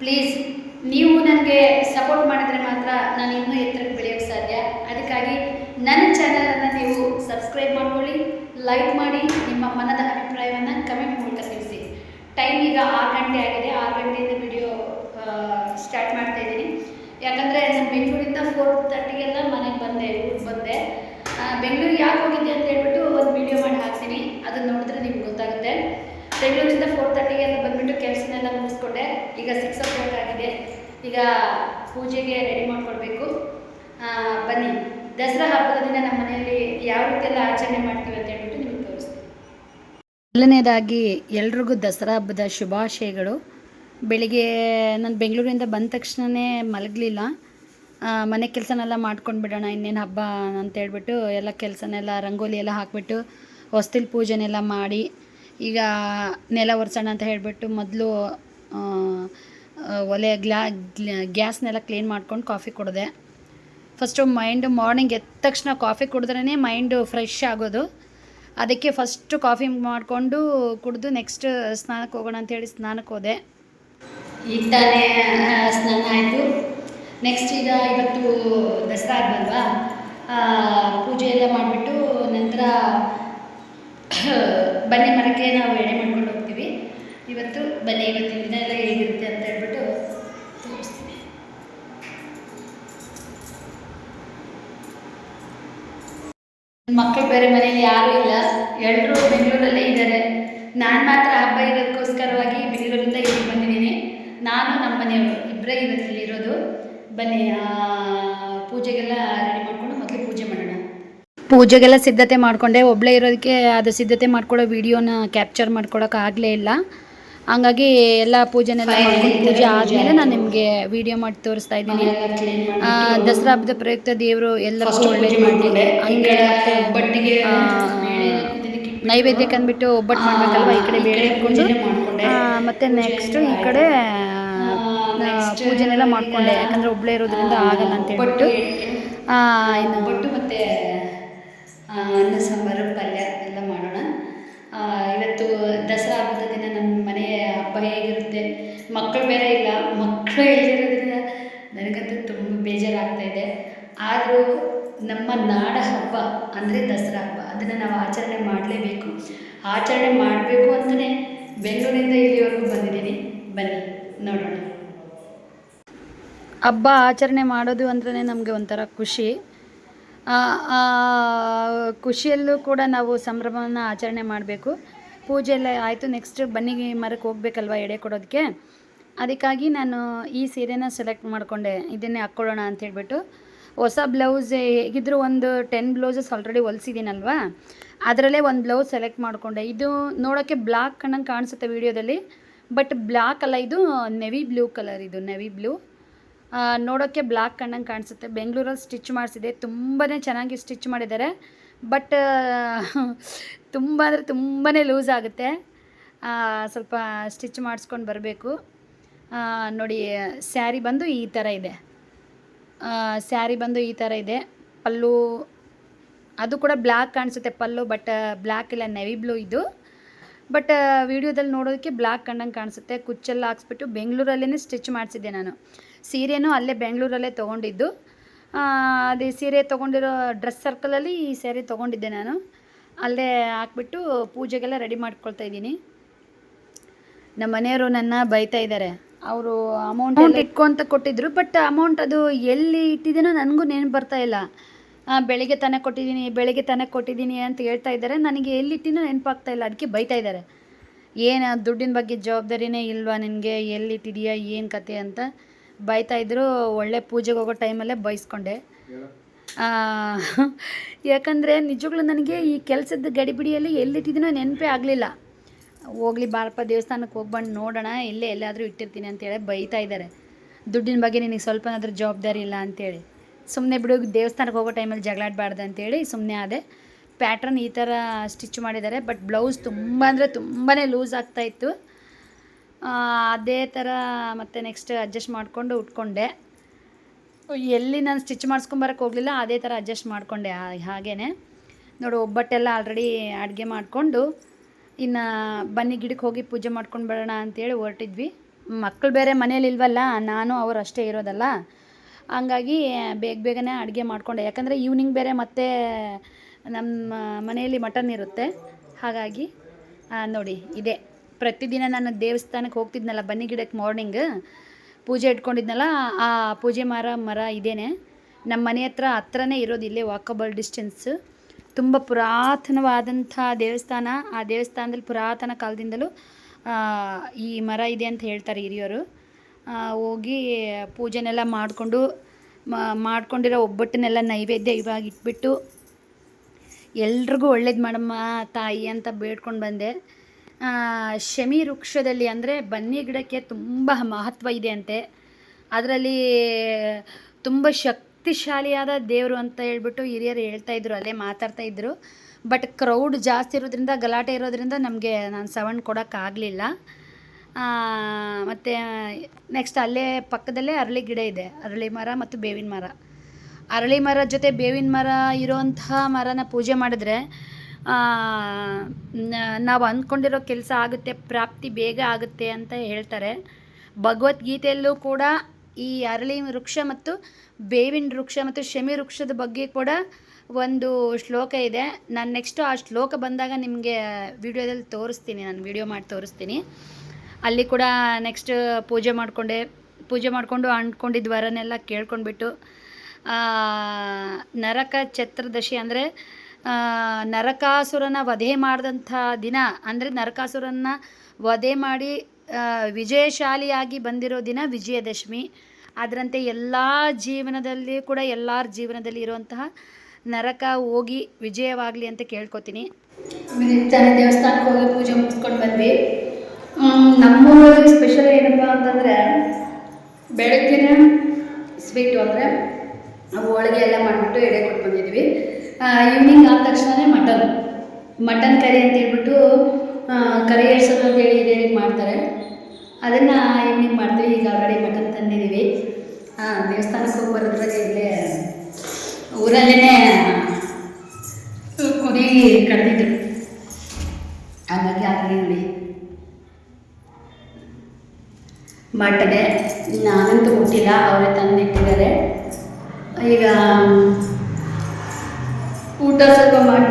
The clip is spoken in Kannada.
ಪ್ಲೀಸ್ ನೀವು ನನಗೆ ಸಪೋರ್ಟ್ ಮಾಡಿದರೆ ಮಾತ್ರ ನಾನು ಇನ್ನೂ ಎತ್ತರಕ್ಕೆ ಬೆಳೆಯೋಕ್ಕೆ ಸಾಧ್ಯ. ಅದಕ್ಕಾಗಿ ನನ್ನ ಚಾನಲನ್ನು ನೀವು ಸಬ್ಸ್ಕ್ರೈಬ್ ಮಾಡ್ಕೊಳ್ಳಿ ಲೈಕ್ ಮಾಡಿ, ನಿಮ್ಮ ಮನದ ಅಭಿಪ್ರಾಯವನ್ನು ಕಮೆಂಟ್ ಮೂಲಕ ತಿಳಿಸಿ. ಟೈಮ್ ಈಗ ಆರು ಗಂಟೆ ಆಗಿದೆ. ಆರು ಗಂಟೆಯಿಂದ ವಿಡಿಯೋ ಸ್ಟಾರ್ಟ್ ಮಾಡ್ತಾ ಇದ್ದೀನಿ. ಯಾಕಂದರೆ ನಾನು ಬೆಂಗಳೂರಿಂದ ಫೋರ್ ತರ್ಟಿಗೆಲ್ಲ ಮನೆಗೆ ಬಂದೆ, ಊರಿಗೆ ಬಂದೆ. ಬೆಂಗಳೂರಿಗೆ ಯಾಕೆ ಹೋಗಿದ್ದೆ ಅಂತ ಹೇಳ್ಬಿಟ್ಟು ಒಂದು ವಿಡಿಯೋ ಮಾಡಿ ಹಾಕ್ತೀನಿ. ಅದನ್ನು ನೋಡಿದ್ರೆ ನಿಮ್ಗೆ ಗೊತ್ತಾಗುತ್ತೆ. ಬೆಂಗಳೂರಿಂದ ಫೋರ್ ತರ್ಟಿಗೆಲ್ಲ ಬಂದ್ಬಿಟ್ಟು ಕೆಲಸನೆಲ್ಲ ಮುಗಿಸ್ಕೊಂಡೆ. ಈಗ ಸಿಕ್ಸ್ ಓ ಕ್ಲಾಕ್ ಆಗಿದೆ. ಈಗ ಪೂಜೆಗೆ ರೆಡಿ ಮಾಡಿಕೊಡ್ಬೇಕು. ಬನ್ನಿ. ದಸರಾ ಹಬ್ಬದ ದಿನ ನಮ್ಮ ಮನೆಯಲ್ಲಿ ಯಾವ ರೀತಿಯೆಲ್ಲ ಆಚರಣೆ ಮಾಡ್ತೀವಿ ಅಂತ ಹೇಳ್ಬಿಟ್ಟು ನಿಮಗೆ ತೋರಿಸ್ತೀನಿ. ಮೊದಲನೇದಾಗಿ ಎಲ್ರಿಗೂ ದಸರಾ ಹಬ್ಬದ ಶುಭಾಶಯಗಳು. ಬೆಳಿಗ್ಗೆ ನಾನು ಬೆಂಗಳೂರಿಂದ ಬಂದ ತಕ್ಷಣವೇ ಮಲಗಲಿಲ್ಲ. ಮನೆ ಕೆಲಸನೆಲ್ಲ ಮಾಡ್ಕೊಂಡು ಬಿಡೋಣ, ಇನ್ನೇನು ಹಬ್ಬ ಅಂತ ಹೇಳ್ಬಿಟ್ಟು ಎಲ್ಲ ಕೆಲಸನೆಲ್ಲ, ರಂಗೋಲಿ ಎಲ್ಲ ಹಾಕ್ಬಿಟ್ಟು, ಹೊಸ್ತಿಲ್ ಪೂಜೆನೆಲ್ಲ ಮಾಡಿ ಈಗ ನೆಲ ಒರೆಸೋಣ ಅಂತ ಹೇಳಿಬಿಟ್ಟು ಮೊದಲು ಒಲೆ ಗ್ಲಾ ಗ್ಯಾಸ್ನೆಲ್ಲ ಕ್ಲೀನ್ ಮಾಡ್ಕೊಂಡು ಕಾಫಿ ಕುಡಿದೆ. ಫಸ್ಟು ಮೈಂಡ್ ಮಾರ್ನಿಂಗ್ ಎದ್ದ ತಕ್ಷಣ ಕಾಫಿ ಕುಡಿದ್ರೇ ಮೈಂಡು ಫ್ರೆಶ್ ಆಗೋದು. ಅದಕ್ಕೆ ಫಸ್ಟು ಕಾಫಿ ಮಾಡಿಕೊಂಡು ಕುಡಿದು ನೆಕ್ಸ್ಟ್ ಸ್ನಾನಕ್ಕೆ ಹೋಗೋಣ ಅಂಥೇಳಿ ಸ್ನಾನಕ್ಕೆ ಹೋದೆ. ಈಗ ಸ್ನಾನ ಆಯಿತು. ನೆಕ್ಸ್ಟ್ ಈಗ ಇವತ್ತು ದಸರಾ ಹಬ್ಬ ಪೂಜೆ ಎಲ್ಲ ಮಾಡಿಬಿಟ್ಟು ನಂತರ ಬನ್ನಿ ಮರಕ್ಕೆ ನಾವು ಎಡೆ ಮಾಡ್ಕೊಂಡು ಹೋಗ್ತೀವಿ. ಇವತ್ತು ಬನ್ನಿ, ಇವತ್ತಿನ ದಿನ ಎಲ್ಲ ಹೇಗಿರುತ್ತೆ ಅಂತ ಹೇಳ್ಬಿಟ್ಟು ತೋರಿಸ್ತೀನಿ. ಮಕ್ಕಳು ಬೇರೆ ಮನೇಲಿ ಯಾರು ಇಲ್ಲ. ಎಲ್ಲರೂ ಬೆಂಗಳೂರಲ್ಲೇ ಇದ್ದಾರೆ. ನಾನು ಮಾತ್ರ ಹಬ್ಬ ಇರೋದಕ್ಕೋಸ್ಕರವಾಗಿ ಬೆಂಗಳೂರಿಂದ ಇಲ್ಲಿ ಬಂದಿದ್ದೀನಿ. ನಾನು ನಮ್ಮ ಮನೆಯವರು ಇಬ್ಬರೇ ಇವತ್ತಲ್ಲಿ ಇರೋದು. ಬನ್ನಿ ಪೂಜೆಗೆಲ್ಲ ರೆಡಿ ಮಾಡಿಕೊಂಡು ಮೊದಲು ಪೂಜೆ ಮಾಡೋಣ. ಪೂಜೆಗೆಲ್ಲ ಸಿದ್ಧತೆ ಮಾಡಿಕೊಂಡೆ. ಒಬ್ಬಳೇ ಇರೋದಕ್ಕೆ ಅದು ಸಿದ್ಧತೆ ಮಾಡ್ಕೊಳ್ಳೋ ವಿಡಿಯೋನ ಕ್ಯಾಪ್ಚರ್ ಮಾಡ್ಕೊಳಕ್ಕೆ ಆಗಲೇ ಇಲ್ಲ. ಹಂಗಾಗಿ ಎಲ್ಲ ಪೂಜೆನೆಲ್ಲ ಮಾಡ್ಕೊಂಡು ಪೂಜೆ ಆದಮೇಲೆ ನಾನು ನಿಮಗೆ ವಿಡಿಯೋ ಮಾಡಿ ತೋರಿಸ್ತಾ ಇದ್ದೀನಿ. ದಸರಾ ಹಬ್ಬದ ಪ್ರಯುಕ್ತ ದೇವರು ಎಲ್ಲರಷ್ಟು ಒಳ್ಳೇದು ಮಾಡಿದೆ ಹಂಗೆ ನೈವೇದ್ಯಕ್ಕೆ ಅಂದ್ಬಿಟ್ಟು ಒಬ್ಬಟ್ಟು ಮಾಡ್ಬೇಕಲ್ವ? ಈ ಕಡೆ ಬೇಳೆ ಇಟ್ಕೊಂಡು ಮತ್ತು ನೆಕ್ಸ್ಟು ಈ ಕಡೆ ಪೂಜೆನೆಲ್ಲ ಮಾಡ್ಕೊಂಡೆ. ಯಾಕಂದರೆ ಒಬ್ಬಳೇ ಇರೋದ್ರಿಂದ ಆಗಲ್ಲ ಅಂತ ಹೇಳ್ಬಿಟ್ಟು. ಆ, ಅನ್ನ, ಸಾಂಬಾರು, ಪಲ್ಯ ಎಲ್ಲ ಮಾಡೋಣ. ಇವತ್ತು ದಸರಾ ಹಬ್ಬದ ದಿನ ನಮ್ಮ ಮನೆಯ ಹಬ್ಬ ಹೇಗಿರುತ್ತೆ? ಮಕ್ಕಳು ಬೇರೆ ಇಲ್ಲ, ಮಕ್ಕಳು ಇಲ್ಲದಿರೋದ್ರಿಂದ ನನಗಂತೂ ತುಂಬ ಬೇಜಾರಾಗ್ತಾ ಇದೆ. ಆದರೂ ನಮ್ಮ ನಾಡ ಹಬ್ಬ ಅಂದರೆ ದಸರಾ ಹಬ್ಬ, ಅದನ್ನು ನಾವು ಆಚರಣೆ ಮಾಡಲೇಬೇಕು. ಆಚರಣೆ ಮಾಡಬೇಕು ಅಂತಲೇ ಬೆಂಗಳೂರಿಂದ ಇಲ್ಲಿವರೆಗೂ ಬಂದಿದ್ದೀನಿ. ಬನ್ನಿ, ನೋಡೋಣ. ಹಬ್ಬ ಆಚರಣೆ ಮಾಡೋದು ಅಂದ್ರೆ ನಮಗೆ ಒಂಥರ ಖುಷಿ. ಖುಷಿಯಲ್ಲೂ ಕೂಡ ನಾವು ಸಂಭ್ರಮವನ್ನು ಆಚರಣೆ ಮಾಡಬೇಕು. ಪೂಜೆ ಎಲ್ಲ ಆಯಿತು ನೆಕ್ಸ್ಟ್ ಬನ್ನಿ ಮರಕ್ಕೆ ಹೋಗ್ಬೇಕಲ್ವ ಎಡೆ ಕೊಡೋದಕ್ಕೆ? ಅದಕ್ಕಾಗಿ ನಾನು ಈ ಸೀರೆನ ಸೆಲೆಕ್ಟ್ ಮಾಡಿಕೊಂಡೆ. ಇದನ್ನೇ ಹಾಕ್ಕೊಳ್ಳೋಣ ಅಂತ ಹೇಳ್ಬಿಟ್ಟು. ಹೊಸ ಬ್ಲೌಸ್ ಹೇಗಿದ್ರು ಒಂದು ಟೆನ್ ಬ್ಲೌಸಸ್ ಆಲ್ರೆಡಿ ಹೊಲಿಸಿದ್ದೀನಲ್ವ? ಅದರಲ್ಲೇ ಒಂದು ಬ್ಲೌಸ್ ಸೆಲೆಕ್ಟ್ ಮಾಡಿಕೊಂಡೆ. ಇದು ನೋಡೋಕ್ಕೆ ಬ್ಲಾಕ್ ಕಣ್ಣಂಗೆ ಕಾಣಿಸುತ್ತೆ ವೀಡಿಯೋದಲ್ಲಿ ಬಟ್ ಬ್ಲ್ಯಾಕ್ ಅಲ್ಲ, ಇದು ನೆವಿ ಬ್ಲೂ ಕಲರ್ ಇದು ನೆವಿ ಬ್ಲೂ ನೋಡೋಕ್ಕೆ ಬ್ಲ್ಯಾಕ್ ಕಣ್ಣಂಗೆ ಕಾಣಿಸುತ್ತೆ. ಬೆಂಗಳೂರಲ್ಲಿ ಸ್ಟಿಚ್ ಮಾಡಿಸಿದೆ. ತುಂಬಾ ಚೆನ್ನಾಗಿ ಸ್ಟಿಚ್ ಮಾಡಿದ್ದಾರೆ. ಬಟ್ ತುಂಬ ಅಂದರೆ ತುಂಬಾ ಲೂಸ್ ಆಗುತ್ತೆ. ಸ್ವಲ್ಪ ಸ್ಟಿಚ್ ಮಾಡಿಸ್ಕೊಂಡು ಬರಬೇಕು. ನೋಡಿ, ಸ್ಯಾರಿ ಬಂದು ಈ ಥರ ಇದೆ. ಸ್ಯಾರಿ ಬಂದು ಈ ಥರ ಇದೆ. ಪಲ್ಲು, ಅದು ಕೂಡ ಬ್ಲ್ಯಾಕ್ ಕಾಣಿಸುತ್ತೆ ಪಲ್ಲು, ಬಟ್ ಬ್ಲ್ಯಾಕ್ ಇಲ್ಲ, ನೆವಿ ಬ್ಲೂ ಇದು. ಬಟ್ ವಿಡಿಯೋದಲ್ಲಿ ನೋಡೋದಕ್ಕೆ ಬ್ಲ್ಯಾಕ್ ಕಂಡಂಗೆ ಕಾಣಿಸುತ್ತೆ. ಕುಚ್ಚೆಲ್ಲ ಹಾಕ್ಸ್ಬಿಟ್ಟು ಬೆಂಗಳೂರಲ್ಲೇ ಸ್ಟಿಚ್ ಮಾಡಿಸಿದ್ದೆ ನಾನು. ಸೀರೆನೂ ಅಲ್ಲೇ ಬೆಂಗಳೂರಲ್ಲೇ ತೊಗೊಂಡಿದ್ದು. ಅದೇ ಸೀರೆ ತೊಗೊಂಡಿರೋ ಡ್ರೆಸ್ ಸರ್ಕಲಲ್ಲಿ ಈ ಸ್ಯಾರಿ ತೊಗೊಂಡಿದ್ದೆ ನಾನು. ಅಲ್ಲೇ ಹಾಕ್ಬಿಟ್ಟು ಪೂಜೆಗೆಲ್ಲ ರೆಡಿ ಮಾಡ್ಕೊಳ್ತಾ ಇದ್ದೀನಿ. ನಮ್ಮ ಮನೆಯವರು ನನ್ನ ಬೈತಾ ಇದ್ದಾರೆ. ಅವರು ಅಮೌಂಟ್ ಇಟ್ಕೊಂತ ಕೊಟ್ಟಿದ್ರು, ಬಟ್ ಅಮೌಂಟ್ ಅದು ಎಲ್ಲಿ ಇಟ್ಟಿದ್ದೀನೋ ನನಗೂ ನೆನಪು ಬರ್ತಾ ಇಲ್ಲ. ಬೆಳಿಗ್ಗೆ ತಾನೇ ಕೊಟ್ಟಿದ್ದೀನಿ, ಬೆಳಿಗ್ಗೆ ತಾನೇ ಕೊಟ್ಟಿದ್ದೀನಿ ಅಂತ ಹೇಳ್ತಾ ಇದ್ದಾರೆ. ನನಗೆ ಎಲ್ಲಿಟ್ಟಿನೂ ನೆನಪಾಗ್ತಾ ಇಲ್ಲ, ಅದಕ್ಕೆ ಬೈತಾ ಇದ್ದಾರೆ. ಏನು ದುಡ್ಡಿನ ಬಗ್ಗೆ ಜವಾಬ್ದಾರಿನೇ ಇಲ್ವಾ ನಿನಗೆ? ಎಲ್ಲಿಟ್ಟಿದೀಯಾ, ಏನು ಕತೆ ಅಂತ ಬೈತಾ ಇದ್ರು. ಒಳ್ಳೆ ಪೂಜೆಗೆ ಹೋಗೋ ಟೈಮಲ್ಲೇ ಬೈಸ್ಕೊಂಡೆ. ಯಾಕಂದರೆ ನಿಜವಾಗ್ಲೂ ನನಗೆ ಈ ಕೆಲಸದ ಗಡಿಬಿಡಿಯಲ್ಲಿ ಎಲ್ಲಿಟ್ಟಿದ್ದೀನೋ ನೆನಪೇ ಆಗಲಿಲ್ಲ. ಹೋಗ್ಲಿ ಬಾರಪ್ಪ, ದೇವಸ್ಥಾನಕ್ಕೆ ಹೋಗ್ಬಂದು ನೋಡೋಣ, ಇಲ್ಲೇ ಎಲ್ಲಾದರೂ ಇಟ್ಟಿರ್ತೀನಿ ಅಂತೇಳಿ ಬೈತಾ ಇದ್ದಾರೆ. ದುಡ್ಡಿನ ಬಗ್ಗೆ ನಿನಗೆ ಸ್ವಲ್ಪನಾದರೂ ಜವಾಬ್ದಾರಿ ಇಲ್ಲ ಅಂತೇಳಿ. ಸುಮ್ಮನೆ ಬಿಡು, ದೇವಸ್ಥಾನಕ್ಕೆ ಹೋಗೋ ಟೈಮಲ್ಲಿ ಜಗಳಾಡಬಾರ್ದು ಅಂತೇಳಿ ಸುಮ್ಮನೆ ಆದೆ. ಪ್ಯಾಟ್ರನ್ ಈ ಥರ ಸ್ಟಿಚ್ ಮಾಡಿದ್ದಾರೆ ಬಟ್ ಬ್ಲೌಸ್ ತುಂಬ ಅಂದರೆ ತುಂಬಾ ಲೂಸ್ ಆಗ್ತಾಯಿತ್ತು ಅದೇ ಥರ ಮತ್ತು ನೆಕ್ಸ್ಟ್ ಅಡ್ಜಸ್ಟ್ ಮಾಡಿಕೊಂಡು ಉಟ್ಕೊಂಡೆ. ಎಲ್ಲಿ ನಾನು ಸ್ಟಿಚ್ ಮಾಡಿಸ್ಕೊಂಬರಕ್ಕೆ ಹೋಗಲಿಲ್ಲ, ಅದೇ ಥರ ಅಡ್ಜಸ್ಟ್ ಮಾಡಿಕೊಂಡೆ ಹಾಗೇ ನೋಡು, ಒಬ್ಬಟ್ಟೆಲ್ಲ ಆಲ್ರೆಡಿ ಅಡುಗೆ ಮಾಡಿಕೊಂಡು, ಇನ್ನು ಬನ್ನಿ ಗಿಡಕ್ಕೆ ಹೋಗಿ ಪೂಜೆ ಮಾಡ್ಕೊಂಡು ಬರೋಣ ಅಂತೇಳಿ ಹೊರಟಿದ್ವಿ. ಮಕ್ಕಳು ಬೇರೆ ಮನೇಲಿ ಇಲ್ವಲ್ಲ, ನಾನು ಅವರು ಅಷ್ಟೇ ಇರೋದಲ್ಲ. ಹಂಗಾಗಿ ಬೇಗ ಬೇಗನೆ ಅಡುಗೆ ಮಾಡಿಕೊಂಡೆ. ಯಾಕಂದರೆ ಈವ್ನಿಂಗ್ ಬೇರೆ ಮತ್ತೆ ನಮ್ಮ ಮನೆಯಲ್ಲಿ ಮಟನ್ ಇರುತ್ತೆ. ಹಾಗಾಗಿ ನೋಡಿ, ಇದೆ. ಪ್ರತಿದಿನ ನಾನು ದೇವಸ್ಥಾನಕ್ಕೆ ಹೋಗ್ತಿದ್ನಲ್ಲ, ಬನ್ನಿ ಗಿಡಕ್ಕೆ ಮಾರ್ನಿಂಗ್ ಪೂಜೆ ಇಟ್ಕೊಂಡಿದ್ನಲ್ಲ, ಆ ಪೂಜೆ ಮರ ಮರ ಇದೇನೆ. ನಮ್ಮ ಮನೆ ಹತ್ರ ಹತ್ರನೇ ಇರೋದು ಇಲ್ಲೇ ವಾಕಬಲ್ ಡಿಸ್ಟೆನ್ಸ್ ತುಂಬ ಪುರಾತನವಾದಂಥ ದೇವಸ್ಥಾನ. ಆ ದೇವಸ್ಥಾನದಲ್ಲಿ ಪುರಾತನ ಕಾಲದಿಂದಲೂ ಈ ಮರ ಇದೆ ಅಂತ ಹೇಳ್ತಾರೆ ಹಿರಿಯರು. ಹೋಗಿ ಪೂಜೆನೆಲ್ಲ ಮಾಡಿಕೊಂಡು ಮಾಡ್ಕೊಂಡಿರೋ ಒಬ್ಬಟ್ಟನ್ನೆಲ್ಲ ನೈವೇದ್ಯ ಇವಾಗ ಇಟ್ಬಿಟ್ಟು ಎಲ್ರಿಗೂ ಒಳ್ಳೇದು ಮಾಡಮ್ಮ ತಾಯಿ ಅಂತ ಬೇಡ್ಕೊಂಡು ಬಂದೆ. ಶಮಿ ವೃಕ್ಷದಲ್ಲಿ ಅಂದರೆ ಬನ್ನಿ ಗಿಡಕ್ಕೆ ತುಂಬ ಮಹತ್ವ ಇದೆ ಅಂತೆ. ಅದರಲ್ಲಿ ತುಂಬ ಶಕ್ತಿಶಾಲಿಯಾದ ದೇವರು ಅಂತ ಹೇಳ್ಬಿಟ್ಟು ಹಿರಿಯರು ಹೇಳ್ತಾ ಇದ್ರು, ಅಲ್ಲೇ ಮಾತಾಡ್ತಾ ಇದ್ರು. ಬಟ್ ಕ್ರೌಡ್ ಜಾಸ್ತಿ ಇರೋದ್ರಿಂದ ಗಲಾಟೆ ಇರೋದ್ರಿಂದ ನಮಗೆ ನಾನು ಸೌಂಡ್ ಕೊಡೋಕ್ಕಾಗಲಿಲ್ಲ. ಮತ್ತು ನೆಕ್ಸ್ಟ್ ಅಲ್ಲೇ ಪಕ್ಕದಲ್ಲೇ ಅರಳಿ ಗಿಡ ಇದೆ. ಅರಳಿ ಮರ ಮತ್ತು ಬೇವಿನ ಮರ. ಅರಳಿ ಮರ ಜೊತೆ ಬೇವಿನ ಮರ ಇರೋಂತಹ ಮರನ ಪೂಜೆ ಮಾಡಿದ್ರೆ ನಾವು ಅಂದ್ಕೊಂಡಿರೋ ಕೆಲಸ ಆಗುತ್ತೆ, ಪ್ರಾಪ್ತಿ ಬೇಗ ಆಗುತ್ತೆ ಅಂತ ಹೇಳ್ತಾರೆ. ಭಗವದ್ಗೀತೆಯಲ್ಲೂ ಕೂಡ ಈ ಅರಳಿ ವೃಕ್ಷ ಮತ್ತು ಬೇವಿನ ವೃಕ್ಷ ಮತ್ತು ಶಮಿ ವೃಕ್ಷದ ಬಗ್ಗೆ ಕೂಡ ಒಂದು ಶ್ಲೋಕ ಇದೆ. ನಾನು ನೆಕ್ಸ್ಟು ಆ ಶ್ಲೋಕ ಬಂದಾಗ ನಿಮಗೆ ವಿಡಿಯೋದಲ್ಲಿ ತೋರಿಸ್ತೀನಿ. ನಾನು ವಿಡಿಯೋ ಮಾಡಿ ತೋರಿಸ್ತೀನಿ. ಅಲ್ಲಿ ಕೂಡ ನೆಕ್ಸ್ಟ್ ಪೂಜೆ ಮಾಡಿಕೊಂಡೆ, ಪೂಜೆ ಮಾಡಿಕೊಂಡು ಅಂದ್ಕೊಂಡಿದ್ದ ವರನೆಲ್ಲ ಕೇಳ್ಕೊಂಡ್ಬಿಟ್ಟು ನರಕ ಚತುರ್ದಶಿ ಅಂದರೆ ನರಕಾಸುರನ ವಧೆ ಮಾಡಿದಂಥ ದಿನ, ಅಂದರೆ ನರಕಾಸುರನ ವಧೆ ಮಾಡಿ ವಿಜಯಶಾಲಿಯಾಗಿ ಬಂದಿರೋ ದಿನ ವಿಜಯದಶಮಿ. ಅದರಂತೆ ಎಲ್ಲ ಜೀವನದಲ್ಲಿ ಕೂಡ ಎಲ್ಲರ ಜೀವನದಲ್ಲಿ ಇರುವಂತಹ ನರಕ ಹೋಗಿ ವಿಜಯವಾಗಲಿ ಅಂತ ಕೇಳ್ಕೊತೀನಿ. ತಾನೇ ದೇವಸ್ಥಾನಕ್ಕೆ ಹೋಗಿ ಪೂಜೆ ಮುಗಿಸ್ಕೊಂಡು ಬಂದ್ವಿ. ನಮ್ಮೂರಲ್ಲಿ ಸ್ಪೆಷಲ್ ಏನಪ್ಪ ಅಂತಂದರೆ ಬೆಳಗ್ಗೆನೆ ಸ್ವೀಟು ಅಂದರೆ ಹೋಳಿಗೆ ಎಲ್ಲ ಮಾಡಿಬಿಟ್ಟು ಎಡೆ ಕೊಟ್ಟು ಬಂದಿದ್ವಿ. ಈವ್ನಿಂಗ್ ಆದ ತಕ್ಷಣವೇ ಮಟನ್ ಮಟನ್ ಕರಿ ಅಂತ ಹೇಳ್ಬಿಟ್ಟು ಕರಿ ಎಡ್ಸೋದು ಅಂತ ಹೇಳಿ ಹಿರಿಯರಿಗೆ ಮಾಡ್ತಾರೆ. ಅದನ್ನು ಈವ್ನಿಂಗ್ ಮಾಡ್ತೀವಿ, ಈಗ ಆಲ್ರೆಡಿ ಮಟನ್ ತಂದಿದ್ದೀವಿ. ದೇವಸ್ಥಾನಕ್ಕೆ ಹೋಗಿ ಬರೋದ್ರಾಗೆ ಇಲ್ಲೇ ಊರಲ್ಲೇ ಕುರಿ ಕಡ್ದಿದ್ರು ಹಾಗಾಗಿ ಆಗಲಿ ನೋಡಿ ಮಟನೆ ನಾನಂತೂ ಮುಟ್ಟಿಲ್ಲ ಅವರೇ ತಂದಿಟ್ಟಿದ್ದಾರೆ. ಈಗ ಊಟ ಸ್ವಲ್ಪ ಮಾಡಿ